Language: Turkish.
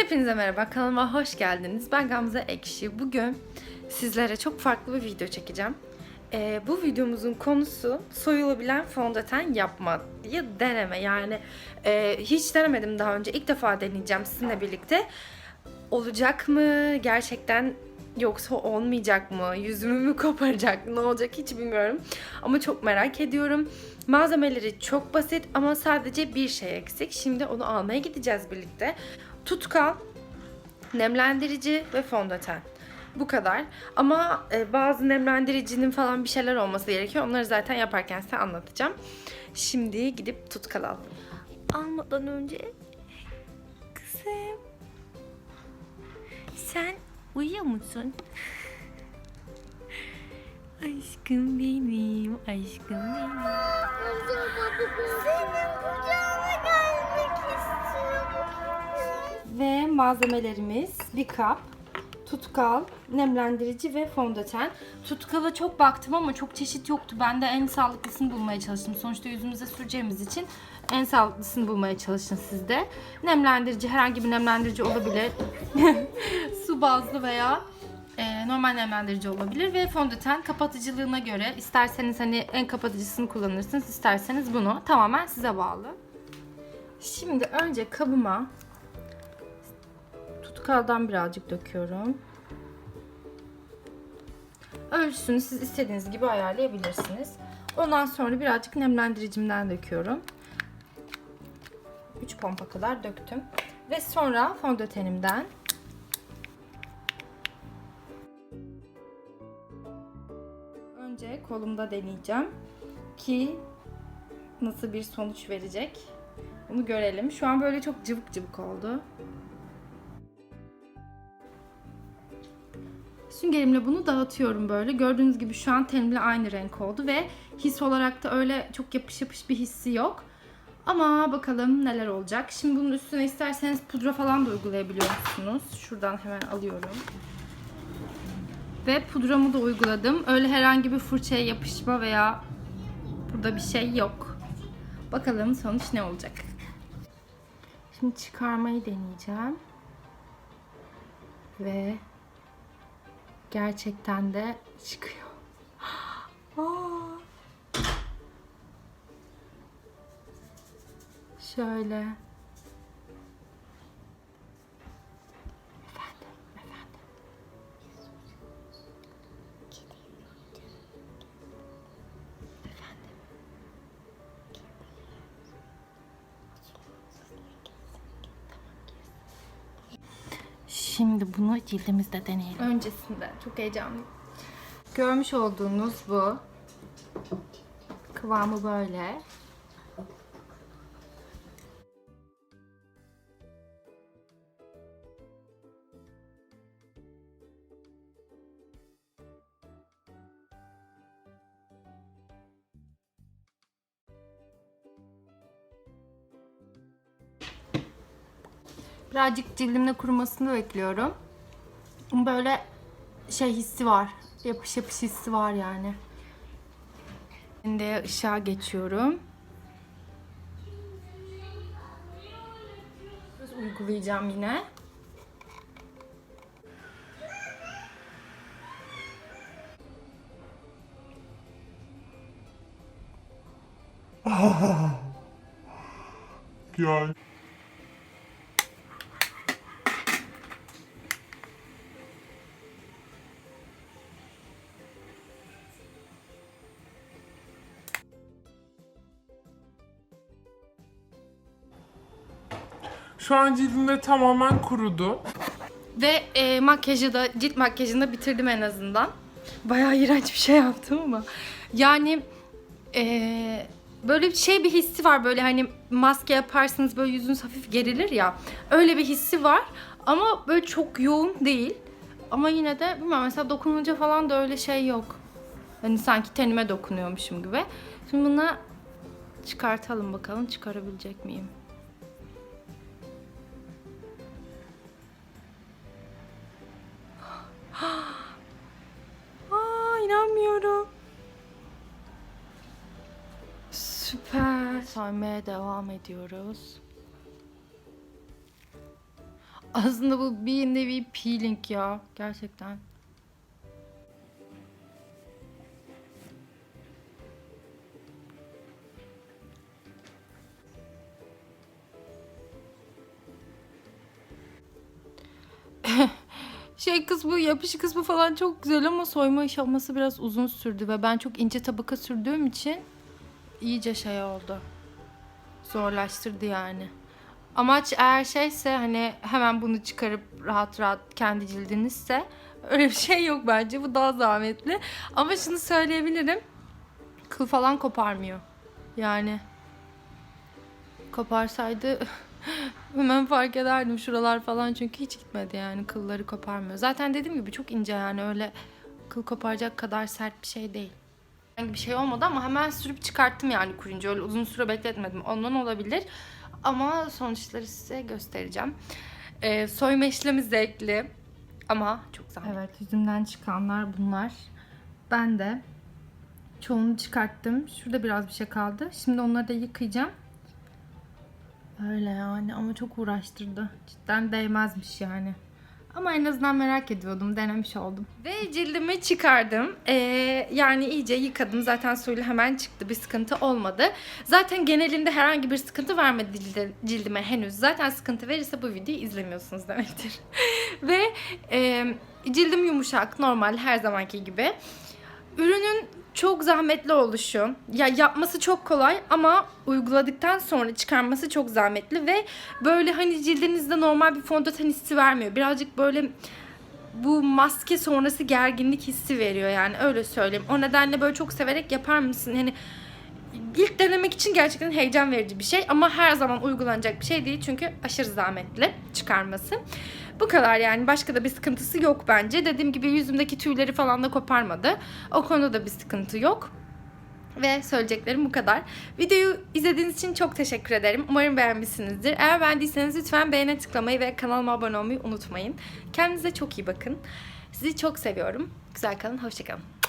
Hepinize merhaba, kanalıma hoş geldiniz. Ben Gamze Ekşi. Bugün sizlere çok farklı bir video çekeceğim. Ee, bu videomuzun konusu soyulabilen fondöten yapma diye deneme. Yani e, hiç denemedim daha önce. İlk defa deneyeceğim sizinle birlikte. Olacak mı? Gerçekten yoksa olmayacak mı? Yüzümü mü koparacak? Ne olacak hiç bilmiyorum. Ama çok merak ediyorum. Malzemeleri çok basit ama sadece bir şey eksik. Şimdi onu almaya gideceğiz birlikte. Tutkal, nemlendirici ve fondöten. Bu kadar. Ama e, bazı nemlendiricinin falan bir şeyler olması gerekiyor. Onları zaten yaparken size anlatacağım. Şimdi gidip tutkal alalım. Almadan önce kızım sen uyuyor musun? Aşkım benim, aşkım benim. Senin malzemelerimiz bir kap, tutkal, nemlendirici ve fondöten. Tutkala çok baktım ama çok çeşit yoktu. Ben de en sağlıklısını bulmaya çalıştım. Sonuçta yüzümüze süreceğimiz için en sağlıklısını bulmaya çalışın siz de. Nemlendirici herhangi bir nemlendirici olabilir. Su bazlı veya e, normal nemlendirici olabilir ve fondöten kapatıcılığına göre isterseniz hani en kapatıcısını kullanırsınız, isterseniz bunu tamamen size bağlı. Şimdi önce kabıma tutkaldan birazcık döküyorum. Ölçüsünü siz istediğiniz gibi ayarlayabilirsiniz. Ondan sonra birazcık nemlendiricimden döküyorum. 3 pompa kadar döktüm. Ve sonra fondötenimden önce kolumda deneyeceğim ki nasıl bir sonuç verecek. Bunu görelim. Şu an böyle çok cıvık cıvık oldu. Süngerimle bunu dağıtıyorum böyle. Gördüğünüz gibi şu an tenimle aynı renk oldu ve his olarak da öyle çok yapış yapış bir hissi yok. Ama bakalım neler olacak. Şimdi bunun üstüne isterseniz pudra falan da uygulayabiliyorsunuz. Şuradan hemen alıyorum. Ve pudramı da uyguladım. Öyle herhangi bir fırçaya yapışma veya burada bir şey yok. Bakalım sonuç ne olacak. Şimdi çıkarmayı deneyeceğim. Ve gerçekten de çıkıyor. Şöyle. Şimdi bunu cildimizde deneyelim. Öncesinde çok heyecanlıyım. Görmüş olduğunuz bu. Kıvamı böyle. Birazcık cildimde kurumasını bekliyorum. Böyle şey hissi var. Yapış yapış hissi var yani. Şimdi ışığa geçiyorum. Biraz uygulayacağım yine. Gel. Şu an cildimde tamamen kurudu. Ve e, makyajı da cilt makyajını da bitirdim en azından. Bayağı iğrenç bir şey yaptım ama. Yani e, böyle bir şey bir hissi var böyle hani maske yaparsınız böyle yüzünüz hafif gerilir ya. Öyle bir hissi var ama böyle çok yoğun değil. Ama yine de bilmiyorum mesela dokununca falan da öyle şey yok. Hani sanki tenime dokunuyormuşum gibi. Şimdi bunu çıkartalım bakalım çıkarabilecek miyim? Süper. Saymaya devam ediyoruz. Aslında bu bir nevi peeling ya gerçekten. Şey kısmı, yapışı kısmı falan çok güzel ama soyma aşaması biraz uzun sürdü ve ben çok ince tabaka sürdüğüm için iyice şey oldu. Zorlaştırdı yani. Amaç eğer şeyse hani hemen bunu çıkarıp rahat rahat kendi cildinizse öyle bir şey yok bence. Bu daha zahmetli. Ama şunu söyleyebilirim. Kıl falan koparmıyor. Yani koparsaydı hemen fark ederdim şuralar falan çünkü hiç gitmedi yani kılları koparmıyor. Zaten dediğim gibi çok ince yani öyle kıl koparacak kadar sert bir şey değil. Herhangi bir şey olmadı ama hemen sürüp çıkarttım yani kurunca öyle uzun süre bekletmedim. Ondan olabilir. Ama sonuçları size göstereceğim. Ee, soyma işlemi zevkli ama çok zahmetli. Evet yüzümden çıkanlar bunlar. Ben de çoğunu çıkarttım. Şurada biraz bir şey kaldı. Şimdi onları da yıkayacağım. Öyle yani ama çok uğraştırdı. Cidden değmezmiş yani. Ama en azından merak ediyordum. Denemiş oldum. Ve cildimi çıkardım. Ee, yani iyice yıkadım. Zaten suyla hemen çıktı. Bir sıkıntı olmadı. Zaten genelinde herhangi bir sıkıntı vermedi cildime henüz. Zaten sıkıntı verirse bu videoyu izlemiyorsunuz demektir. Ve e, cildim yumuşak. Normal her zamanki gibi. Ürünün çok zahmetli oluşu. Ya yapması çok kolay ama uyguladıktan sonra çıkarması çok zahmetli ve böyle hani cildinizde normal bir fondöten hissi vermiyor. Birazcık böyle bu maske sonrası gerginlik hissi veriyor yani öyle söyleyeyim. O nedenle böyle çok severek yapar mısın? Hani ilk denemek için gerçekten heyecan verici bir şey ama her zaman uygulanacak bir şey değil çünkü aşırı zahmetli çıkarması. Bu kadar yani başka da bir sıkıntısı yok bence. Dediğim gibi yüzümdeki tüyleri falan da koparmadı. O konuda da bir sıkıntı yok. Ve söyleyeceklerim bu kadar. Videoyu izlediğiniz için çok teşekkür ederim. Umarım beğenmişsinizdir. Eğer beğendiyseniz lütfen beğene tıklamayı ve kanalıma abone olmayı unutmayın. Kendinize çok iyi bakın. Sizi çok seviyorum. Güzel kalın, hoşçakalın.